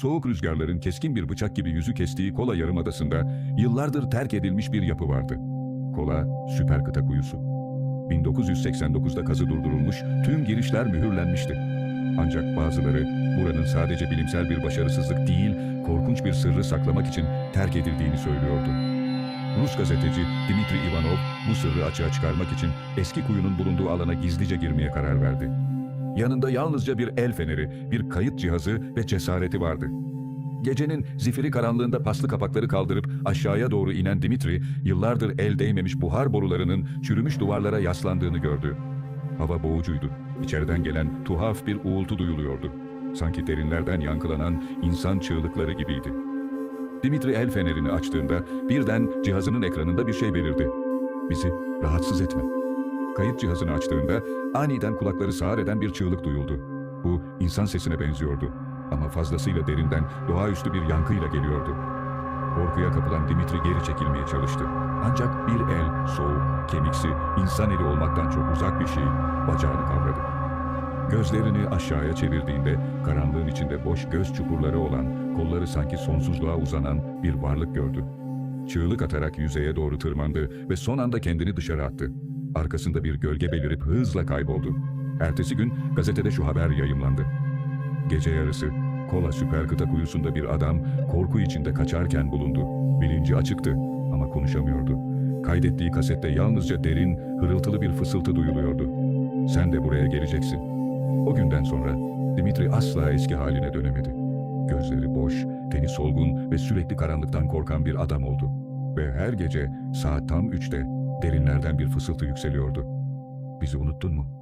soğuk rüzgarların keskin bir bıçak gibi yüzü kestiği Kola Yarımadası'nda yıllardır terk edilmiş bir yapı vardı. Kola Süper Kıta Kuyusu. 1989'da kazı durdurulmuş, tüm girişler mühürlenmişti. Ancak bazıları buranın sadece bilimsel bir başarısızlık değil, korkunç bir sırrı saklamak için terk edildiğini söylüyordu. Rus gazeteci Dmitri Ivanov bu sırrı açığa çıkarmak için eski kuyunun bulunduğu alana gizlice girmeye karar verdi. Yanında yalnızca bir el feneri, bir kayıt cihazı ve cesareti vardı. Gecenin zifiri karanlığında paslı kapakları kaldırıp aşağıya doğru inen Dimitri, yıllardır el değmemiş buhar borularının çürümüş duvarlara yaslandığını gördü. Hava boğucuydu. İçeriden gelen tuhaf bir uğultu duyuluyordu. Sanki derinlerden yankılanan insan çığlıkları gibiydi. Dimitri el fenerini açtığında birden cihazının ekranında bir şey belirdi. Bizi rahatsız etme. Kayıt cihazını açtığında aniden kulakları sağır eden bir çığlık duyuldu. Bu insan sesine benziyordu ama fazlasıyla derinden doğaüstü bir yankıyla geliyordu. Korkuya kapılan Dimitri geri çekilmeye çalıştı. Ancak bir el, soğuk, kemiksi, insan eli olmaktan çok uzak bir şey bacağını kavradı. Gözlerini aşağıya çevirdiğinde karanlığın içinde boş göz çukurları olan, kolları sanki sonsuzluğa uzanan bir varlık gördü. Çığlık atarak yüzeye doğru tırmandı ve son anda kendini dışarı attı. Arkasında bir gölge belirip hızla kayboldu. Ertesi gün gazetede şu haber yayımlandı. Gece yarısı Kola süper kıta kuyusunda bir adam korku içinde kaçarken bulundu. Bilinci açıktı ama konuşamıyordu. Kaydettiği kasette yalnızca derin, hırıltılı bir fısıltı duyuluyordu. Sen de buraya geleceksin. O günden sonra Dimitri asla eski haline dönemedi. Gözleri boş, teni solgun ve sürekli karanlıktan korkan bir adam oldu. Ve her gece saat tam üçte derinlerden bir fısıltı yükseliyordu. Bizi unuttun mu?